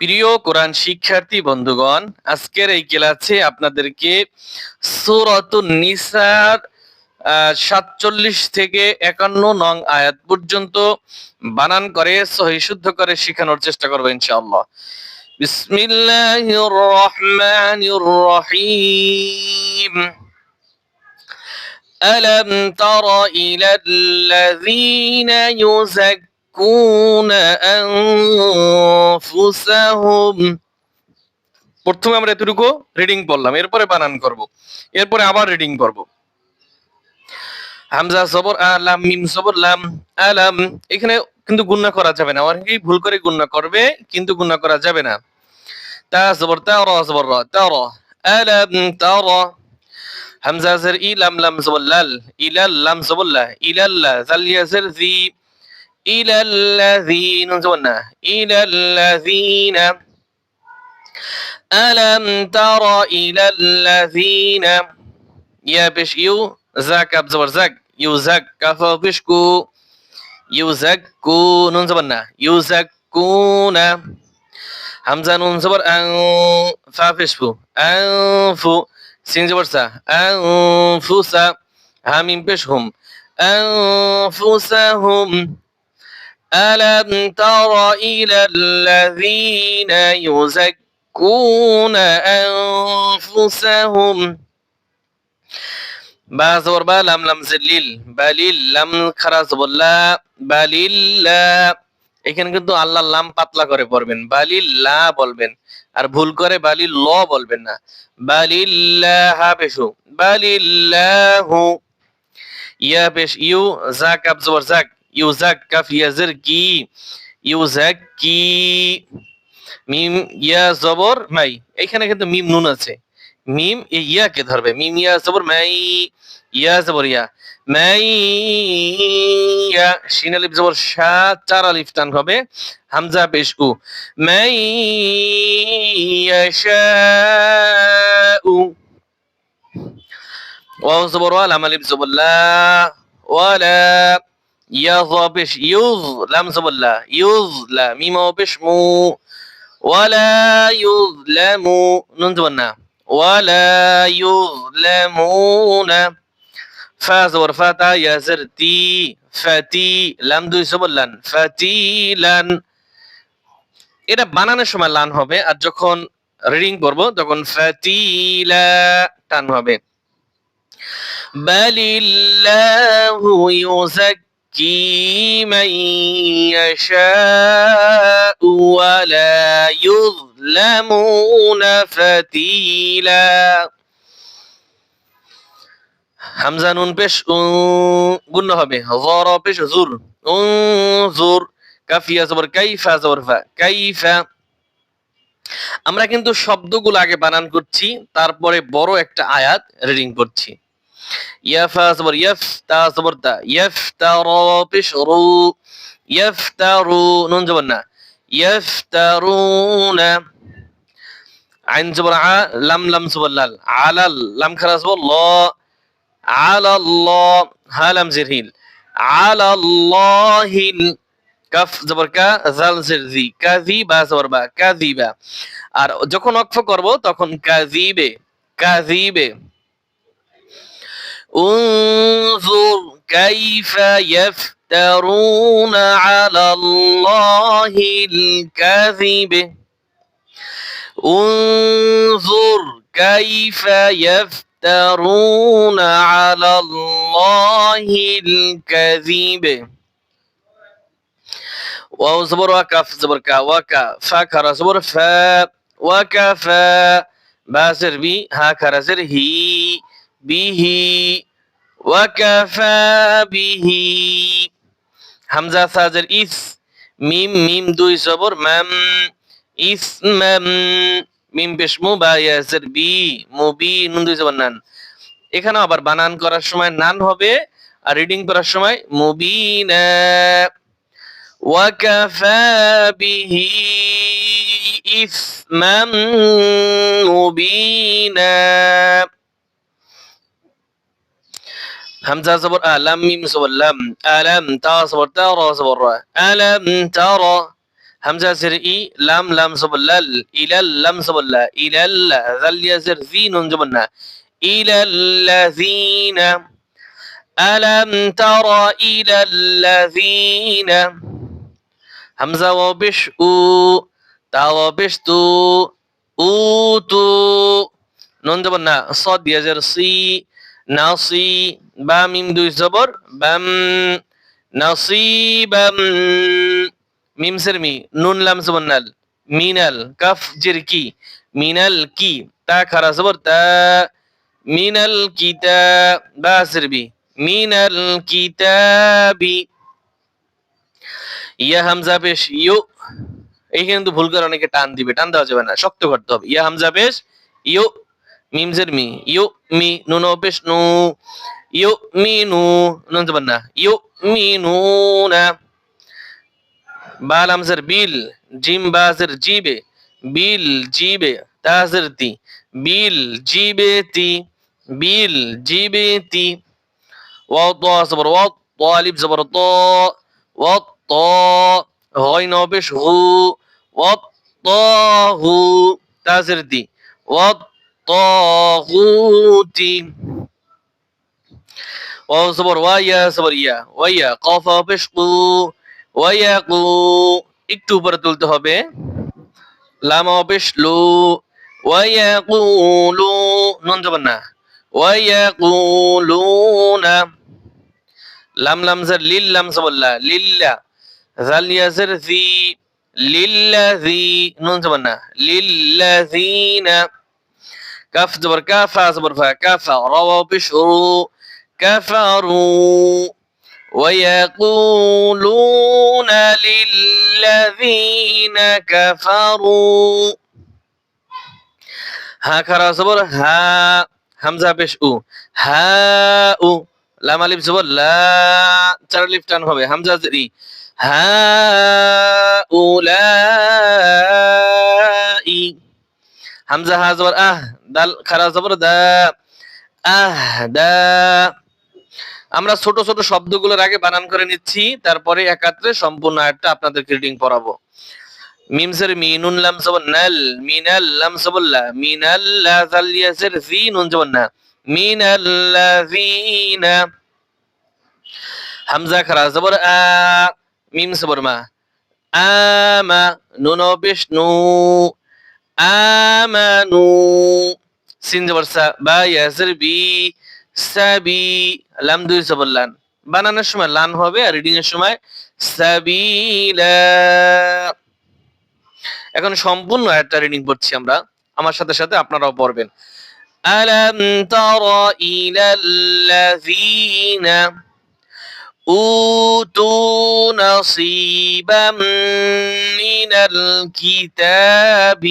প্রিয় কোরআন শিক্ষার্থী বন্ধুগণ আজকের এই ক্লাসে আপনাদেরকে সূরাতুন নিসার সাতচল্লিশ থেকে একান্ন নং আয়াত পর্যন্ত বানান করে সহি শুদ্ধ করে শেখানোর চেষ্টা করবো ইনশাআল্লাহ বিসমিল্লাহির রহমানির রহিম ألم تر إلى الذين يزكون أنفسهم প্রথমে আমরা এতটুকু রিডিং পড়লাম এরপরে বানান করব এরপরে আবার রিডিং করব হামজা সবর আলাম মিম সবর লাম আলাম এখানে কিন্তু গুণনা করা যাবে না অনেকেই ভুল করে গুণনা করবে কিন্তু গুণনা করা যাবে না তা সবর তা র সবর র তা র আলাম তা র হামজা জের ই লাম লাম সবর লাল ইলাল লাম সবর লা ইলাল্লা জাল ইয়াজের জি إلى الذين زونا إلى الذين ألم تر إلى الذين يا بش يو زاك أبزور زاك يو زاك كفو بشكو يو زاك كو نون زبنا يو زاك كونا همزة نون زبر أن فافشفو أنفو سين زبر سا أنفوسا همين بشهم أنفسهم ألم تر إلى الذين يزكون يزكون أنفسهم বা জবর বা লাম লাম জিল্লিল বালিল লাম খারা জবর লা বালিল্লা এখানে কিন্তু আল্লাহ লাম পাতলা করে পড়বেন বালিল্লা বলবেন আর ভুল করে বালিল ল বলবেন না বালিল্লাহ পেশু বালিল্লাহু ইয়া পেশ ইউ জাক আব জবর জাক ইউ জাক কাফ ইয়াজের কি ইউ জাক কি মিম ইয়া জবর মাই এখানে কিন্তু মিম নুন আছে। মিম এই ইয়াকে ধরবে। মিম ইয়া জবর মাই ইয়া জবর ইয়া মাই ইয়া শিন আলিফ জবর শা চার আলিফ টান হবে। হামজা পেশ উ মাই ইয়াশাউ ওয়াও জবর ওয়া লাম আলিফ জবর লা, ওয়ালা। ইয়া পেশ ইউজ লাম জবর লা ইউজ লা মিম পেশ মু ولا يظلم ننتبنا ولا يظلمون فاز ورفاتا يا زرتي فاتي লাম দুই সবর লান ফাতিলান এটা বানানোর সময় লান হবে আর যখন রিডিং করব তখন ফাতিলা টান হবে বালিল্লাহু ইউযাক্কি يزكي من يشاء ولا يظلمون فتيلا হামজা নুন পেশ গুণ হবে জর পেশ জুর জুর কাফিয়া জবর কাইফা জবর ফা কাইফা আমরা কিন্তু শব্দগুলো আগে বানান করছি তারপরে বড় একটা আয়াত রিডিং করছি ইয়াফা জবর ইয়াফ তা জবর তা ইয়াফ তা র পেশ রু ইয়াফ তা রু নুন জবর না ইয়াফ তা রু না আইন জবর আ লাম লাম জবর লাল আলাল লাম ল আলাল্লাহ হা লাম জবর কা জাল জিরজি কাযিবা জবর বা কাযিবা আর যখন ওয়াকফ করব তখন কাযিবে কাযিবে انظر كيف يفترون على الله الكذب. انظر كيف يفترون على الله الكذب. واو زبر وكف زبر فا كرا زبر فا وكفى باسر بي ها كرا زر هي. به وكفى به হামজা সাজের ইস মিম মিম দুই জবর মাম ইসমাম মিম পেশ মু বা ইয়াসের বি মুবি নুন দুই জবর নান এখানে আবার বানান করার সময় নান হবে আর রিডিং করার সময় মুবিনা وكفى به إثما مبينا همزة صبر ألم ميم صبر لم ألم تا صبر ترى صبر ألم ترى همزة زر إي لم لم صبر لل إلى لم صبر لا إلى لا ذل يزر ذين جبنا إلى الذين ألم ترى إلى الذين همزة وبش أو. تا وبش تو. أو تو. نون جبنا صاد يزر سي নাসি বা মিম দুই জবর, বাম নাসিবাম মিম সের মি, নুন, লাম, জবর, নাল, মিনাল, কাফ, জের মিনাল, কি, তা, খারা, জবর, তা, মিনাল, কিতা, বা, সের, বি, মিনাল কিতাবি ইয়া, হামজা, পেশ, ইউ, এইখানে কিন্তু ভুল করে অনেকে টান দিবে, টান দেওয়া যাবে না, শক্ত করতে হবে, ইয়া, হামজা, পেশ, ইউ মিমজের মি ইউ মি। নুন অপেশ নু ইউ মি নু নুন জবান না ইউ মি নু না বাল আমজের বিল জিম বাজের জিবে। বিল, জিবে তাজের তি। বিল, জিবে তি। বিল, জিবে তি। ওয়াও তো জবর ওয়াও তো আলিফ জবর তো। ওয়াও তো হয় নবেশ হু ওয়াও তো হু তাজের তি। ওয়াও والطاغوت واو زبر ويا زبر يا ويا قاف بش قو ويا قو একটু উপরে তুলতে হবে লামা বেশ লু ওয়াকুলু নুন যাবেন না ওয়াকুলুনা লাম লাম জার লিল লাম সাবাল্লা লিল্লা জাল ইয়াজার জি লিল্লাযি নুন যাবেন না লিল্লাযিনা কাফ জবর কাফা জবর ফা কাফা রাওয়া বিশরু كفروا ويقولون للذين كفروا হা খারা জবর হা হামজা পেশ উ হা উ লাম আলিফ জবর লা চার আলিফ টান হবে হামজা জেরি হা উ লা ই হামজা হা জবর, আহ, দাল খারা জবর, দা, আহ, দা। আমরা ছোট ছোট শব্দগুলোর আগে বানান করে নিচ্ছি, তারপরে একাত্রে সম্পূর্ণ আয়াতটা আপনাদেরকে রিডিং পড়াবো। মিমসের মিনুন লাম সবন নাল মিনাল লাম সবল্লা মিনাল লা জাল ইয়াসের জি নুন সবন না মিনাল লাযিনা হামজা খারা জবর, আ, মিম সবর মা আমা নুন বিষ্ণু। আমানু সিন জবর সা বা ইয়াসের বি সাবি লাম দুই সবর লান বানানোর সময় লান হবে আর রিডিং এর সময় সাবিলা এখন সম্পূর্ণ একটা রিডিং পড়ছি আমরা আমার সাথে সাথে আপনারাও পড়বেন আলাম তারা ইলাল্লাযীনা أوتوا نصيبا من الكتاب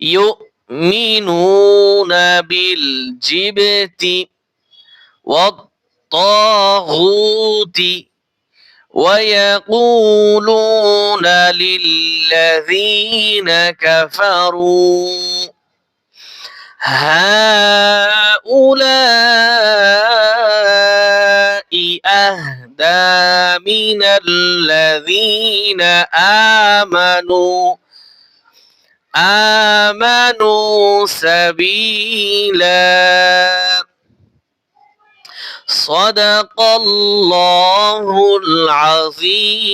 يؤمنون بالجبت والطاغوت ويقولون للذين كفروا هؤلاء أهدى من الذين آمنوا آمنوا سبيلا. صدق الله العظيم.